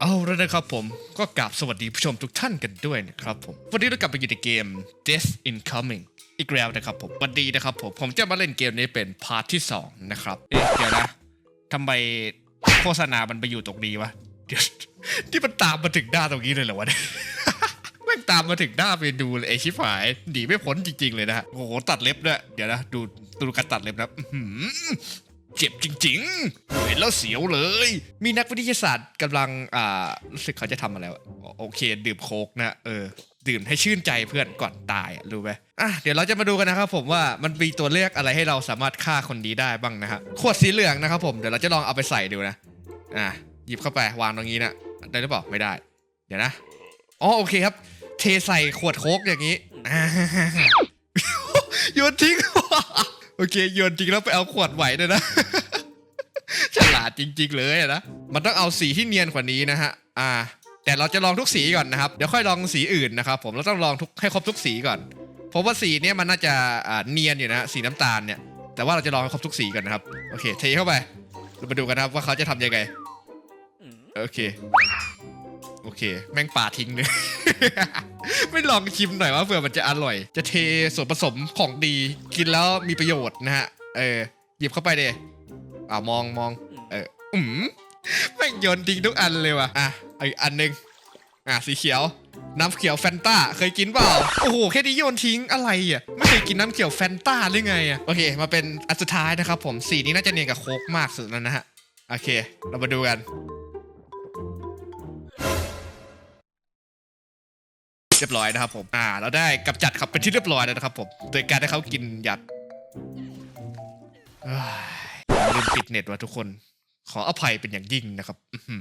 เอาแล้วนะครับผมก็กราบสวัสดีผู้ชมทุกท่านกันด้วยนะครับผมวันนี้เรากลับไปอยู่ในเกม Death Incoming อีกแล้วนะครับผมวันดีนะครับผมผมจะมาเล่นเกมนี้เป็นพาร์ทที่ 2 นะครับเอ๊ะเดี๋ยวนะทำไมโฆษณามันไปอยู่ตรงนี้วะเดี๋ยวที่มันตามมาถึงหน้าตรงนี้เลยเหรอวะเนี่ยแม่งตามมาถึงหน้าไปดูเลยไอชิบหายหนีไม่พ้นจริง ๆ เลยนะฮะโอ้โหตัดเล็บด้วยเดี๋ยวนะดูดูการตัดเล็บนะ เจ็บจริงๆ เห็นแล้วเสียวเลย มีนักวิทยาศาสตร์กำลัง อ่า รู้สึกเขาจะทำอะไรวะอ๋อโอเค ดื่มโคกนะ เออ ดื่มให้ชื่นใจเพื่อนก่อนตายรู้ไหมอะ เดี๋ยวเราจะมาดูกันนะครับผมว่ามันมีตัวเลือกอะไรให้เราสามารถฆ่าคนนี้ได้บ้างนะฮะ ขวดสีเหลืองนะครับผม เดี๋ยวเราจะลองเอาไปใส่ดูนะ อะ หยิบเข้าไปวางตรงนี้นะ ได้หรือเปล่า ไม่ได้ เดี๋ยวนะ อ๋อ โอเคครับ เทใส่ขวดโคกอย่างนี้อ่าโยนทิ้ง เคโยนทิ้งแล้วไปเอาขวดไหวด้วยนะ ฉลาดจริง ๆ เลยอะนะ มันต้องเอาสีที่เนียนกว่านี้นะฮะ อ่า แต่เราจะลองทุกสีก่อนนะครับ เดี๋ยวค่อยลองสีอื่นนะครับ ผม เราต้องลองทุกให้ครบทุกสีก่อน เพราะว่าสีเนี้ยมันน่าจะอ่าเนียนอยู่นะ สีน้ำตาลเนี่ย แต่ว่าเราจะลองให้ครบทุกสีก่อนนะครับ โอเค เทเข้าไป เรามาดูกันนะครับว่าเขาจะทำยังไง โอเค โอเค แม่งป่าทิ้งเลย ไม่ลองชิมหน่อยว่าเผื่อมันจะอร่อย จะเทส่วนผสมของดีกินแล้วมีประโยชน์นะฮะ เออ หยิบเข้าไปเดอ่ามองมอง เออ อืมแม่งโยนทิ้งทุกอันเลยว่ะ อะอีกอันหนึงอะสีเขียว น้ำเขียวแฟนตาเคยกินเปล่า โอ้โห แค่นี้โยนทิ้งอะไรอะ ไม่เคยกินน้ำเขียวแฟนตาหรือไงอะ โอเค มาเป็นอันสุดท้ายนะครับผม สีนี้น่าจะเนียนกับโค้กมากสุดแล้วนะฮะ โอเค เรามาดูกัน เรียบร้อยนะครับผมอ่าเราได้กำจัดเขาเป็นที่เรียบร้อยแล้วนะครับผมโดยการให้เขากินยัดลืมปิดเน็ตว่ะทุกคน ขออภัยเป็นอย่างยิ่งนะครับ อื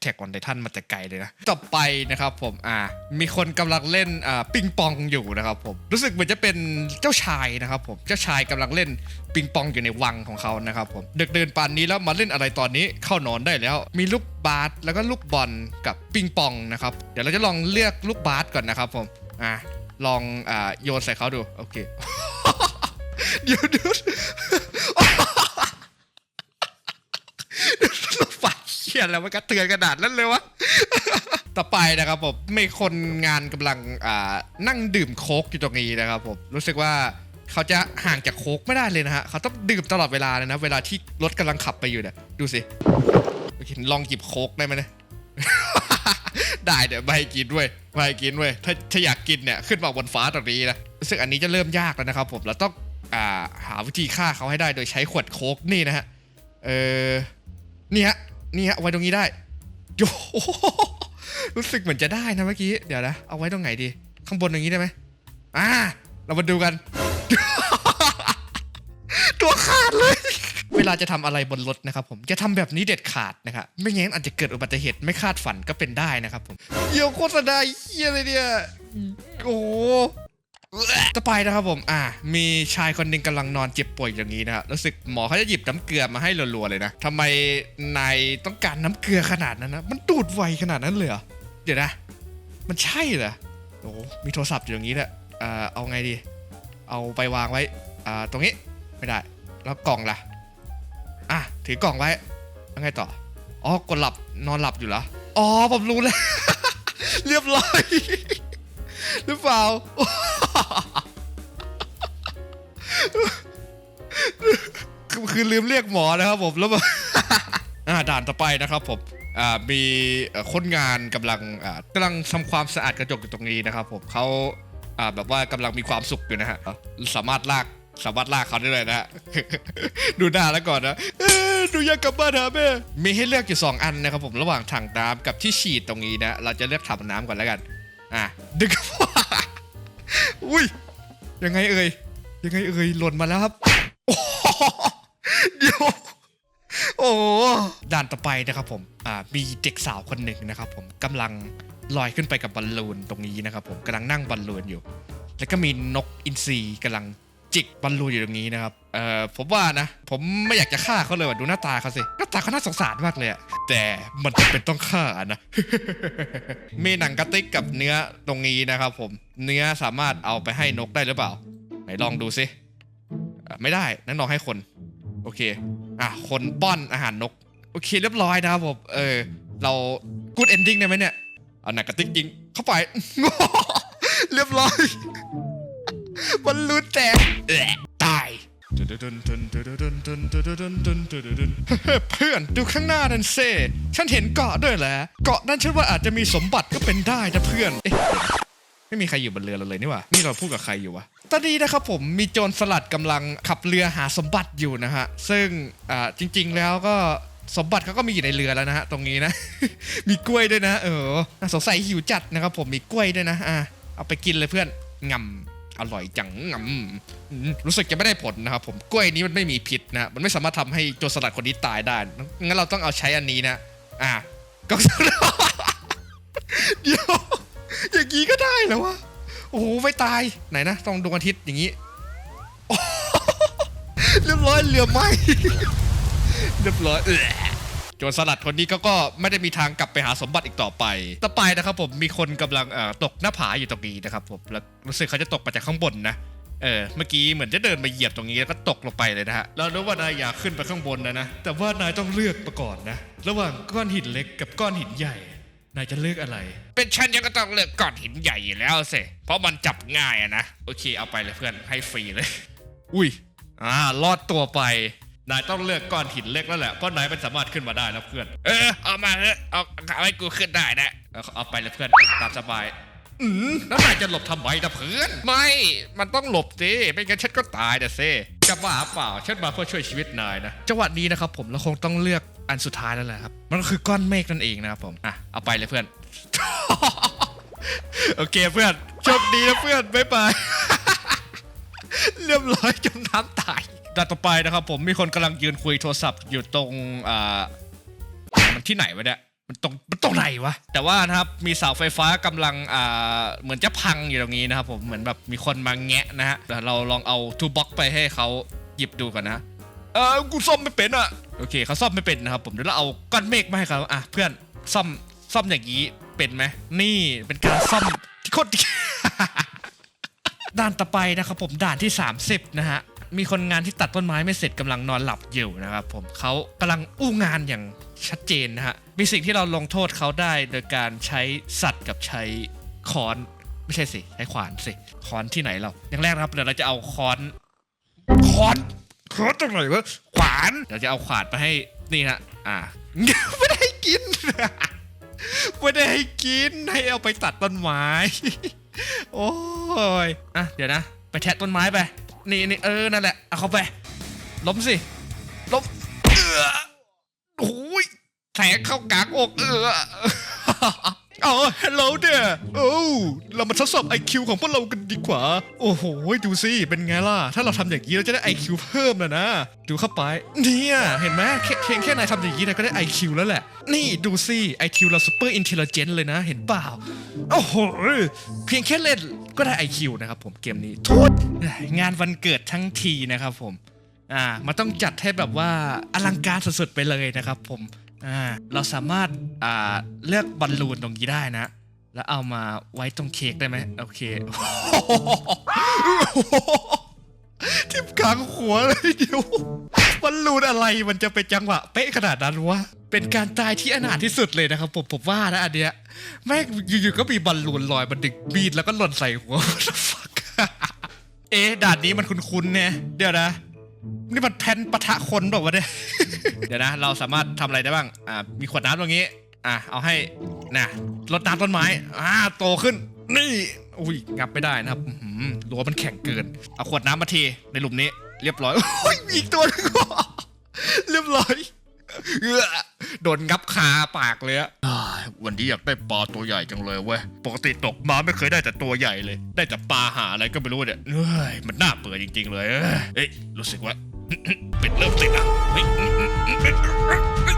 แท็กวันไททันมาแต่ไกลเลยนะ ต่อไปนะครับผมอ่ามีคนกำลังเล่นอ่าปิงปองอยู่นะครับผมรู้สึกเหมือนจะเป็นเจ้าชายนะครับผมเจ้าชายกำลังเล่นปิงปองอยู่ในวังของเขานะครับผมเดึกเดินปานนี้แล้วมาเล่นอะไรตอนนี้เข้านอนได้แล้ว มีลูกบาสแล้วก็ลูกบอลกับปิงปองนะครับเดี๋ยวเราจะลองเลือกลูกบาสก่อนนะครับผมอ่าลองอ่าโยนใส่เขาดูโอเคเดี๋ยวเดี๋ยว ฝาเขียน แล้วมันกระเตือนกระดาษนั่นเลยวะ ต่อไปนะครับผมมีคนงานกำลังอ่านั่งดื่มโค้กอยู่ตรงนี้นะครับผมรู้สึกว่าเขาจะห่างจากโค้กไม่ได้เลยนะฮะเขาต้องดื่มตลอดเวลาเลยนะ เวลาที่รถกำลังขับไปอยู่เนี่ยดูสิโอเคลองหยิบโค้กได้ไหมเนี่ย ได้เดี๋ยวไม่ให้กินด้วยไม่ให้กินด้วยถ้าถ้าอยากกินเนี่ยขึ้นมาบนฟ้าตรงนี้นะรู้สึกอันนี้จะเริ่มยากแล้วนะครับ ผมเราต้องอ่าหาวิธีฆ่าเขาให้ได้โดยใช้ขวดโค้กนี่นะฮะเออนี่ฮะ นี่ฮะเอาไว้ตรงนี้ได้โยรู้สึกเหมือนจะได้นะเมื่อกี้ เดี๋ยวนะ เอาไว้ตรงไหนดี ข้างบนอย่างนี้ได้ไหมอ่า เรามาดูกัน ตัวขาดเลย เวลาจะทำอะไรบนรถนะครับผม จะทำแบบนี้เด็ดขาดนะครับ ไม่งั้นอาจจะเกิดอุบัติเหตุไม่คาดฝันก็เป็นได้นะครับผมเดี๋ยวโฆษณาเฮียอะไรเนี่ย โอ้โห ต่อไปนะครับผม อ่า มีชายคนหนึ่งกำลังนอนเจ็บป่วยอย่างนี้นะครับ รู้สึกหมอเขาจะหยิบน้ำเกลือมาให้รัวๆเลยนะทำไมนายต้องการน้ำเกลือขนาดนั้นนะ มันดูดไวขนาดนั้นเลยเหรอ เดี๋ยวนะ มันใช่เหรอ โอ้มีโทรศัพท์อยู่อย่างนี้แหละอ่อเอาไงดี เอาไปวางไว้ อ่า ตรงนี้ ไม่ได้ แล้วกล่องล่ะ อะ ถือกล่องไว้ แล้วไงต่อ อ๋อ กดหลับ นอนหลับอยู่เหรอ อ๋อ ผมรู้แล้ว เรียบร้อย หรือเปล่า คือคือลืมเรียกหมอนะครับผมแล้วแบบอ่าด่านต่อไปนะครับผมอ่ามีคนงานกำลังอ่ากำลังทำความสะอาดกระจกอยู่ตรงนี้นะครับผมเขาอ่าแบบว่ากำลังมีความสุขอยู่นะฮะสามารถลากสามารถลากเขาได้เลยนะฮะดูหน้าแล้วก่อนนะดูอยากกลับบ้านหาแม่มีให้เลือกอยู่สองอันนะครับผมระหว่างถังน้ำกับที่ฉีดตรงนี้นะ เราจะเลือกถังน้ำก่อนแล้วกัน อะ ดึงอุ้ยยังไงเอ่ยยังไงเอ่ยหล่นมาแล้วครับ เดี๋ยว โอ้ด่านต่อไปนะครับผม อ่า มีเด็กสาวคนหนึ่งนะครับผมกำลังลอยขึ้นไปกับบอลลูนตรงนี้นะครับผมกำลังนั่งบอลลูนอยู่ แล้วก็มีนกอินทรีกำลังจิกบอลลูนอยู่ตรงนี้นะครับ เอ่อ ผมว่านะ ผมไม่อยากจะฆ่าเขาเลยว่ะ ดูหน้าตาเขาสิ หน้าตาเขาน่าสงสารมากเลยอะแต่มันจะเป็นต้องฆ่านะ มีหนังกระติกกับเนื้อตรงนี้นะครับผม เนื้อสามารถเอาไปให้นกได้หรือเปล่า ไหนลองดูสิ ไม่ได้นั่นลองให้คน อเค อะคนป้อนอาหารนก โอเคเรียบร้อยนะครับผม เออ เรากูดเอนดิ้งได้ไหมเนี่ย เอาหนักกระติกยิงเข้าไป เรียบร้อยมันลุ้นแตกตายเพื่อนดูข้างหน้านั่นเซ่ฉันเห็นเกาะด้วยแหละเกาะนั้นฉันว่าอาจจะมีสมบัติก็เป็นได้นะเพื่อน ไม่มีใครอยู่บนเรือเราเลยนี่ว่านี่เราพูดกับใครอยู่วะ ตอนนี้นะครับผมมีโจรสลัดกำลังขับเรือหาสมบัติอยู่นะฮะ ซึ่งอ่าจริง ๆ แล้วก็สมบัติเขาก็มีอยู่ในเรือแล้วนะฮะตรงนี้นะ มีกล้วยด้วยนะ เออน่าสงสัยหิวจัดนะครับผมมีกล้วยด้วยนะอะเอาไปกินเลยเพื่อนงำอร่อยจังงำอืมรู้สึกจะไม่ได้ผลนะครับผมกล้วยนี้มันไม่มีพิษนะมันไม่สามารถทำให้โจรสลัดคนนี้ตายได้งั้นเราต้องเอาใช้อันนี้นะอะก็เดี๋ยวอย่างนี้ก็ได้เหรอวะ โอ้โหไม่ตายไหนนะต้องดวงอาทิตย์อย่างนี้เรียบร้อยเรือไหมเรียบร้อยเออโจรสลัดคนนี้ก็ก็ไม่ได้มีทางกลับไปหาสมบัติอีกต่อไป ต่อไปนะครับผมมีคนกำลังตกหน้าผาอยู่ตรงนี้นะครับผมแล้วรู้สึกเขาจะตกมาจากข้างบนนะเออเมื่อกี้เหมือนจะเดินมาเหยียบตรงนี้แล้วก็ตกลงไปเลยนะฮะเรารู้ว่านายอยากขึ้นไปข้างบนนะนะแต่ว่านายต้องเลือกมาก่อนนะ ระหว่างก้อนหินเล็กกับก้อนหินใหญ่ นายจะเลือกอะไร เป็นฉันยังก็ต้องเลือกก้อนหินใหญ่อยู่แล้วสิเพราะมันจับง่ายอะนะ โอเคเอาไปเลยเพื่อนให้ฟรีเลย อุ้ยอ่ารอดตัวไป นายต้องเลือกก้อนหินเล็กแล้วแหละเพราะนายไม่สามารถขึ้นมาได้แล้วเพื่อน เออเอามาเถอะเอาเอาให้กูขึ้นได้นะเอาเอาไปเลยเพื่อนตามสบาย อืมแล้วนายจะหลบทำไมนะเพื่อน ไม่ มันต้องหลบสิ ไม่งั้นฉันก็ตายนะเซ่ จะบ้าเปล่าฉันมาเพื่อช่วยชีวิตนายนะจังหวะนี้นะครับผมเราคงต้องเลือกอันสุดท้ายแล้วแหละครับ มันก็คือก้อนเมฆนั่นเองนะครับผมอะเอาไปเลยเพื่อน โอเคเพื่อนโชคดีนะเพื่อนบ๊ายบายเรียบร้อยจมน้ำตายด่านต่อไปนะครับผมมีคนกำลังยืนคุยโทรศัพท์อยู่ตรงอ่ามันที่ไหนวะเนี่ย มันตรงมันตรงไหนวะ แต่ว่านะครับมีเสาไฟฟ้ากำลังอ่าเหมือนจะพังอยู่ตรงนี้นะครับผมเหมือนแบบมีคนมาแงะนะฮะเดี๋ยวเราลองเอาทูบ็อกไปให้เขาหยิบดูก่อนนะเออกูซ่อมไม่เป็นอะโอเคเขาซ่อมไม่เป็นนะครับผมเดี๋ยวเราเอาก้อนเมฆมาให้เขาอะเพื่อนซ่อมซ่อมอย่างนี้เป็นไหมนี่เป็นการซ่อมที่โคตรดีด่านต่อไปนะครับผมด่านที่ 30 นะฮะ มีคนงานที่ตัดต้นไม้ไม่เสร็จกำลังนอนหลับอยู่นะครับผมเขากำลังอู้งานอย่างชัดเจนนะฮะมีสิ่งที่เราลงโทษเขาได้โดยการใช้สัตว์กับใช้ค้อนไม่ใช่สิใช้ขวานสิค้อนที่ไหนเราอย่างแรกครับเดี๋ยวเราจะเอาค้อนค้อนค้อนตรงไหนวะขวานเดี๋ยวจะเอาขวานไปให้นี่ฮะอ่าไม่ได้กินไม่ได้ให้กินให้เอาไปตัดต้นไม้ โอ้ยอะเดี๋ยวนะ ไปแทะต้นไม้ไป นี่นี่เออนั่นแหละเอาเข้าไปล้มสิล้มเออโอ้ยแทงเข้ากลางอกเอออ๋อ hello there โอ้เรามาทดสอบ IQ ของพวกเรากันดีกว่า โอ้โห ดูสิ เป็นไงล่ะ ถ้าเราทำอย่างนี้เราจะได้ IQ เพิ่มแล้วนะ ดูเข้าไป เนี่ย เห็นไหมเพียงแค่นายทำอย่างนี้นายก็ได้ IQ แล้วแหละ นี่ดูสิ IQ เรา super intelligent เลยนะ เห็นเปล่า โอ้โห เพียงแค่เล่น ก็ได้ IQ นะครับผมเกมนี้ทุดงานวันเกิดทั้งทีนะครับผมอ่ามันต้องจัดให้แบบว่าอลังการสุดๆไปเลยนะครับผมอ่าเราสามารถอ่าเลือกบอลลูนตรงนี้ได้นะ แล้วเอามาไว้ตรงเค้กได้ไหมโอเคทิมกลางหัวเลยเดี๋ยว บอลลูนอะไรมันจะเป็นจังหวะเป๊ะขนาดนั้นวะ เป็นการตายที่อนาถที่สุดเลยนะครับผมผมว่านะอันเนี้ยแม่งอยู่ๆก็มีบอลลูนลอยมันดึกบีดแล้วก็หล่นใส่หัว What the fuck เอ๊ะด่านนี้มันคุ้นๆเนี่ยเดี๋ยวนะ นี่มันแพนปะทะคนบอกว่าวะเนี่ย เดี๋ยวนะ เราสามารถทำอะไรได้บ้าง อ่า มีขวดน้ำตรงนี้ อะเอาให้นะรดน้ำต้นไม้ อ่า โตขึ้น นี่ อุ้ย งับไม่ได้นะครับอื้อหือรั้วมันแข็งเกิน เอาขวดน้ำมาเทในหลุมนี้ เรียบร้อยโอ้ยมีอีกตัวหนึงเรียบร้อยเอื้อโดนงับคาปากเลยอะอ้ายวันนี้อยากได้ปลาตัวใหญ่จังเลยเว้ย ปกติตกมาไม่เคยได้แต่ตัวใหญ่เลย ได้แต่ปลาหาอะไรก็ไม่รู้เนี่ยเฮ้ยมันน่าเบื่อจริง ๆ เลย เอ้ยเอ้ยรู้สึกว่า เป็ดเริ่มติดอะเฮ้ยเป็ด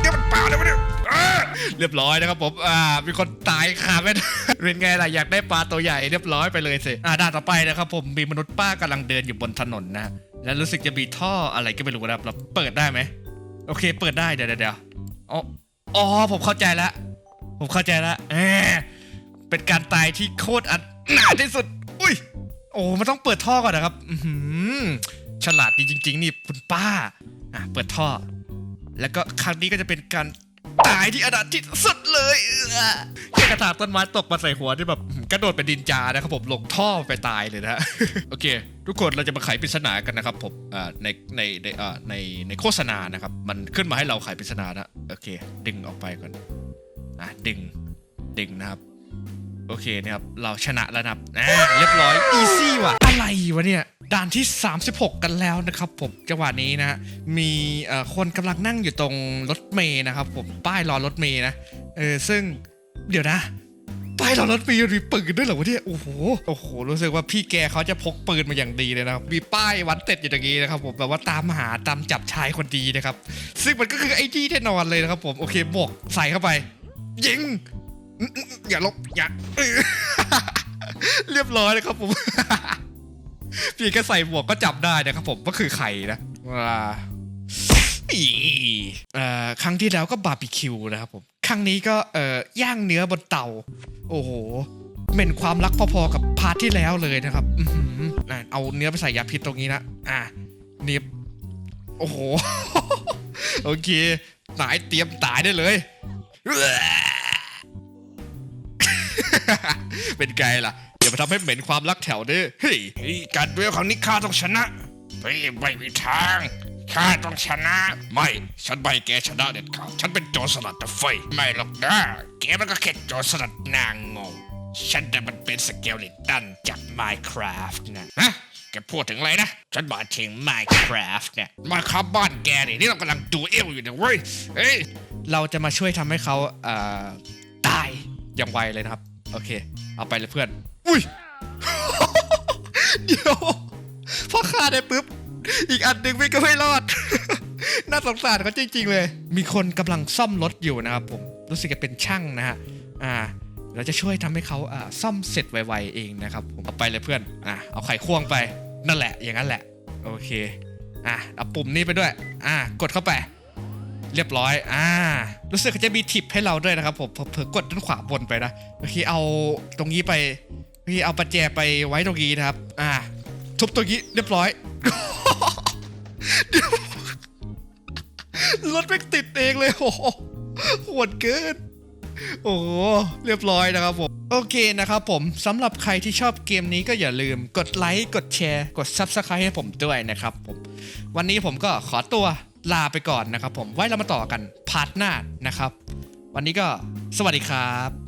เนี่ยมันปลาแล้วะเนี่ยอ่าเรียบร้อยนะครับผม อ่า มีคนตายคาไม่ได้เป็นไงล่ะ อยากได้ปลาตัวใหญ่เรียบร้อยไปเลยสิ อ่าด่านต่อไปนะครับผม มีมนุษย์ป้ากำลังเดินอยู่บนถนนนะ แล้วรู้สึกจะมีท่ออะไรก็ไม่รู้นะครับเราเปิดได้ไหมโอเค เปิดได้เดี๋ยวเดี๋ยวอ๋ออผมเข้าใจแล้วผมเข้าใจแล้วเออเป็นการตายที่โคตรอันหนาที่สุด อุ้ย โอ้มันต้องเปิดท่อก่อนนะครับอืฉลาดดีจริง ๆ นี่คุณป้า อะเปิดท่อ แล้วก็ครั้งนี้ก็จะเป็นการ ตายที่อนาถที่สุดเลยเออแค่กระถางต้นไม้ตกมาใส่หัวที่แบบกระโดดเป็นดินจานะครับผมลงท่อไปตายเลยนะโอเค ทุกคนเราจะมาไขปริศนากันนะครับผมในในในในในโฆษณานะครับ มันขึ้นมาให้เราไขปริศนานะโอเค ดึงออกไปก่อนอะดึงดึงนะครับโอเคนะครับเราชนะแล้วนะครับเรียบร้อยอีซี่ว่ะอะไรวะเนี่ย ด่านที่ 36 กันแล้วนะครับผมจังหวะนี้นะมีคนกำลังนั่งอยู่ตรงรถเมย์นะครับผมป้ายรอรถเมย์นะเออซึ่งเดี๋ยวนะ ป้ายรอรถเมย์มีปืนด้วยเหรอวะเนี่ยโอ้โหโอ้โหรู้สึกว่าพี่แกเขาจะพกปืนมาอย่างดีเลยนะมีป้ายวัดเต็ดอยู่ตรงนี้นะครับผมแบบว่าตามหาตามจับชายคนดีนะครับซึ่งมันก็คือไอ้ดีแน่นอนเลยนะครับผมโอเคบวกใส่เข้าไป ยิงอย่าลบอย่าเรียบร้อยเลยครับผม พี่แค่ใส่หมวกก็จับได้นะครับผมว่าคือใครนะว้าอีอ่อครั้งที่แล้วก็บาร์บีคิวนะครับผม ครั้งนี้ก็เอ่อย่างเนื้อบนเตา โอ้โหเหม็นความรักพอๆกับพาร์ทที่แล้วเลยนะครับอือหืออะเอาเนื้อไปใส่ยาพิษตรงนี้นะ อะนียบโอ้โห โอเค ตายเตรียมตายได้เลย เป็นไงล่ะ อย่ามาทำให้เหม็นความรักแถวนี้เฮ้ยเฮ้ยการเวลครั้งนี้ข้าต้องชนะเฮ้ยไม่มีทางข้าต้องชนะ ไม่ฉันไม่ให้แกชนะเด็ดขาดฉันเป็นโจรสลัดแต่ไฟไม่หรอกนะแกมันก็แค่โจรสลัดนางงงฉันแต่มันเป็นสเกลลิตันจาก Minecraft นะฮะแกพูดถึงอะไรนะ ฉันหมายถึง Minecraft เนี่ยมาครับบ้านแกนี่นี่เรากำลังดูเอลอยู่นะเว้ยเฮ้ยเราจะมาช่วยทำให้เขาเอ่อตายอย่างไวเลยนะครับ โอเค เอาไปเลยเพื่อน อุ้ย เดี๋ยวพอฆ่าได้ปุ๊บ อีกอันหนึ่งไม่ก็ไม่รอด น่าสงสารเขาจริง ๆ เลย มีคนกำลังซ่อมรถอยู่นะครับผมรู้สึกจะเป็นช่างนะฮะอ่าเราจะช่วยทำให้เขาอ่าซ่อมเสร็จไวๆเองนะครับผมเอาไปเลยเพื่อนอะเอาไขควงไปนั่นแหละ อย่างนั้นแหละ โอเคอะเอาปุ่มนี้ไปด้วย อะกดเข้าไป เรียบร้อย อ่า รู้สึกเขาจะมีทิปให้เราด้วยนะครับผมเผลอๆกดด้านขวาบนไปนะโอเคเอาตรงนี้ไป โอเคเอาประแจไปไว้ตรงนี้นะครับ อ่า ทุบตรงนี้เรียบร้อยรถไม่งติดเองเลยโอ้โหโหดเกิน โอ้เรียบร้อยนะครับผมโอเคนะครับผมสำหรับใครที่ชอบเกมนี้ก็อย่าลืมกดไลค์กดแชร์ กด Subscribe ให้ผมด้วยนะครับผมวันนี้ผมก็ขอตัวลาไปก่อนนะครับผมไว้เรามาต่อกันพาร์ทหน้านะครับ วันนี้ก็สวัสดีครับ